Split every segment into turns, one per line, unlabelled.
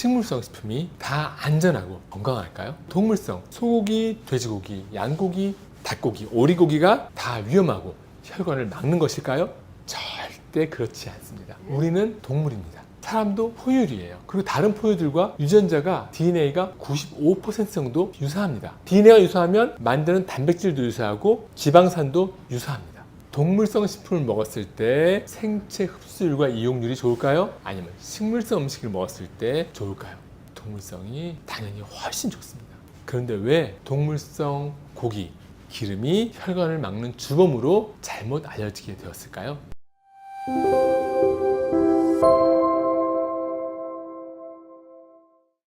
식물성 식품이 다 안전하고 건강할까요? 동물성 소고기, 돼지고기, 양고기, 닭고기, 오리고기가 다 위험하고 혈관을 막는 것일까요? 절대 그렇지 않습니다. 우리는 동물입니다. 사람도 포유류예요. 그리고 다른 포유들과 유전자가 DNA가 95% 정도 유사합니다. DNA가 유사하면 만드는 단백질도 유사하고 지방산도 유사합니다. 동물성 식품을 먹었을 때 생체 흡수율과 이용률이 좋을까요? 아니면 식물성 음식을 먹었을 때 좋을까요? 동물성이 당연히 훨씬 좋습니다. 그런데 왜 동물성 고기, 기름이 혈관을 막는 주범으로 잘못 알려지게 되었을까요?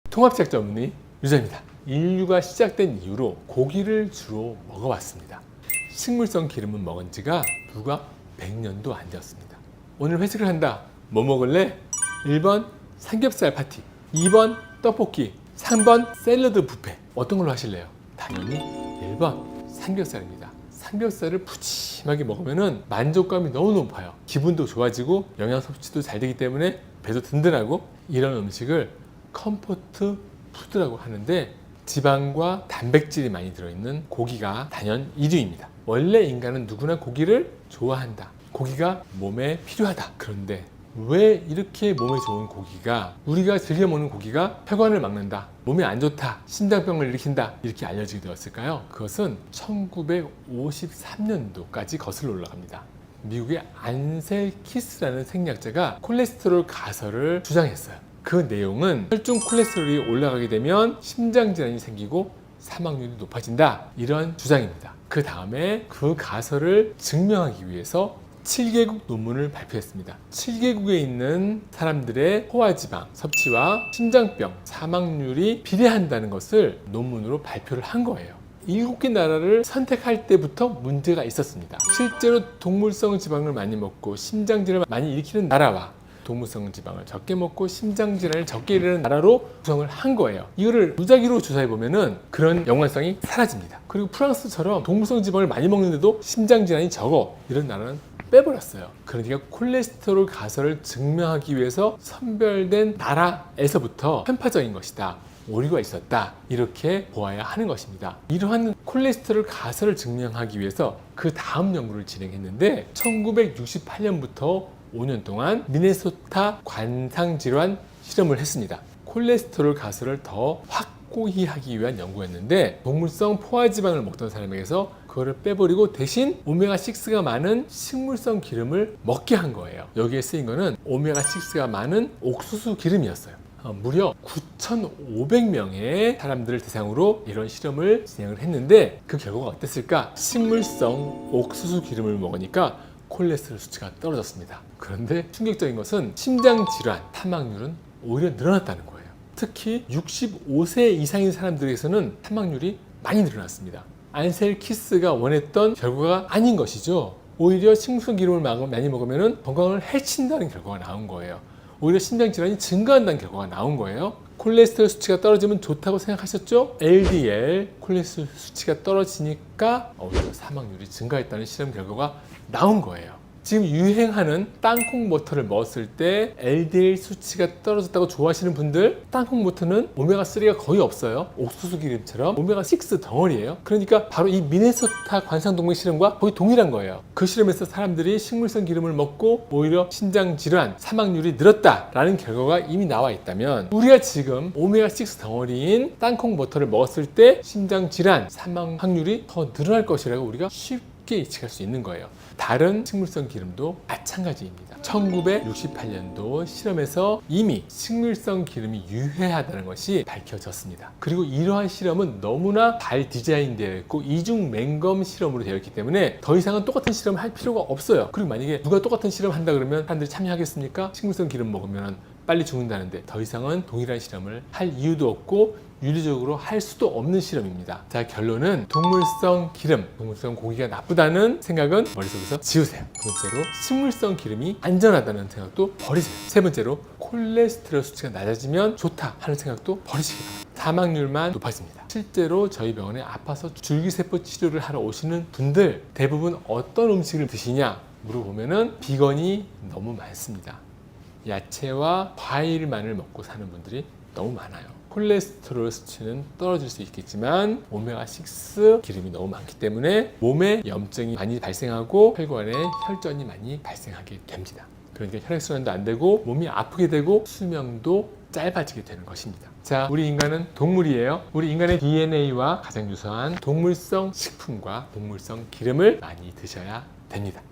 통합책 전문의 유자입니다. 인류가 시작된 이후로 고기를 주로 먹어왔습니다. 식물성 기름은 먹은 지가 불과 100년도 안 되었습니다. 오늘 회식을 한다. 뭐 먹을래? 1번 삼겹살 파티, 2번 떡볶이, 3번 샐러드 뷔페. 어떤 걸로 하실래요? 당연히 1번 삼겹살입니다. 삼겹살을 푸짐하게 먹으면 만족감이 너무 높아요. 기분도 좋아지고 영양 섭취도 잘 되기 때문에 배도 든든하고 이런 음식을 컴포트 푸드라고 하는데 지방과 단백질이 많이 들어있는 고기가 단연 1위입니다. 원래 인간은 누구나 고기를 좋아한다. 고기가 몸에 필요하다. 그런데 왜 이렇게 몸에 좋은 고기가 우리가 즐겨 먹는 고기가 혈관을 막는다. 몸에 안 좋다. 심장병을 일으킨다. 이렇게 알려지게 되었을까요? 그것은 1953년도까지 거슬러 올라갑니다. 미국의 안셀 키스라는 생리학자가 콜레스테롤 가설을 주장했어요. 그 내용은 혈중 콜레스테롤이 올라가게 되면 심장 질환이 생기고 사망률이 높아진다. 이런 주장입니다. 그 다음에 그 가설을 증명하기 위해서 7개국 논문을 발표했습니다. 7개국에 있는 사람들의 포화지방 섭취와 심장병 사망률이 비례한다는 것을 논문으로 발표를 한 거예요. 일곱 개 나라를 선택할 때부터 문제가 있었습니다. 실제로 동물성 지방을 많이 먹고 심장 질환을 많이 일으키는 나라와 동물성 지방을 적게 먹고 심장 질환을 적게 일으키는 나라로 구성을 한 거예요. 이거를 무작위로 조사해 보면은 그런 연관성이 사라집니다. 그리고 프랑스처럼 동물성 지방을 많이 먹는데도 심장 질환이 적어 이런 나라는 빼버렸어요. 그러니까 콜레스테롤 가설을 증명하기 위해서 선별된 나라에서부터 편파적인 것이다. 오류가 있었다. 이렇게 보아야 하는 것입니다. 이러한 콜레스테롤 가설을 증명하기 위해서 그 다음 연구를 진행했는데 1968년부터 5년 동안 미네소타 관상질환 실험을 했습니다. 콜레스테롤 가설을 더 확고히 하기 위한 연구였는데 동물성 포화지방을 먹던 사람에게서 그거를 빼버리고 대신 오메가6가 많은 식물성 기름을 먹게 한 거예요. 여기에 쓰인 거는 오메가6가 많은 옥수수 기름이었어요. 어, 무려 9,500명의 사람들을 대상으로 이런 실험을 진행을 했는데 그 결과가 어땠을까? 식물성 옥수수 기름을 먹으니까 콜레스테롤 수치가 떨어졌습니다. 그런데 충격적인 것은 심장 질환, 사망률은 오히려 늘어났다는 거예요. 특히 65세 이상인 사람들에게서는 사망률이 많이 늘어났습니다. 안셀 키스가 원했던 결과가 아닌 것이죠. 오히려 식물성 기름을 많이 먹으면 건강을 해친다는 결과가 나온 거예요. 오히려 심장 질환이 증가한다는 결과가 나온 거예요. 콜레스테롤 수치가 떨어지면 좋다고 생각하셨죠? LDL 콜레스테롤 수치가 떨어지니까 오히려 사망률이 증가했다는 실험 결과가 나온 거예요. 지금 유행하는 땅콩 버터를 먹었을 때 LDL 수치가 떨어졌다고 좋아하시는 분들 땅콩 버터는 오메가3가 거의 없어요. 옥수수 기름처럼 오메가6 덩어리예요. 그러니까 바로 이 미네소타 관상동맥 실험과 거의 동일한 거예요. 그 실험에서 사람들이 식물성 기름을 먹고 오히려 신장 질환, 사망률이 늘었다라는 결과가 이미 나와 있다면 우리가 지금 오메가6 덩어리인 땅콩 버터를 먹었을 때 심장 질환, 사망 확률이 더 늘어날 것이라고 우리가 쉽게 예측할 수 있는 거예요. 다른 식물성 기름도 마찬가지입니다. 1968년도 실험에서 이미 식물성 기름이 유해하다는 것이 밝혀졌습니다. 그리고 이러한 실험은 너무나 잘 디자인되어 있고 이중 맹검 실험으로 되어 있기 때문에 더 이상은 똑같은 실험을 할 필요가 없어요. 그리고 만약에 누가 똑같은 실험 한다 그러면 사람들이 참여하겠습니까? 식물성 기름 먹으면 빨리 죽는다는데 더 이상은 동일한 실험을 할 이유도 없고 윤리적으로 할 수도 없는 실험입니다. 자, 결론은 동물성 기름, 동물성 고기가 나쁘다는 생각은 머릿속에서 지우세요. 두 번째로 식물성 기름이 안전하다는 생각도 버리세요. 세 번째로 콜레스테롤 수치가 낮아지면 좋다 하는 생각도 버리시기 바랍니다. 사망률만 높아집니다. 실제로 저희 병원에 아파서 줄기세포 치료를 하러 오시는 분들 대부분 어떤 음식을 드시냐 물어보면은 비건이 너무 많습니다. 야채와 과일만을 먹고 사는 분들이 너무 많아요. 콜레스테롤 수치는 떨어질 수 있겠지만 오메가6 기름이 너무 많기 때문에 몸에 염증이 많이 발생하고 혈관에 혈전이 많이 발생하게 됩니다. 그러니까 혈액순환도 안 되고 몸이 아프게 되고 수명도 짧아지게 되는 것입니다. 자, 우리 인간은 동물이에요. 우리 인간의 DNA와 가장 유사한 동물성 식품과 동물성 기름을 많이 드셔야 됩니다.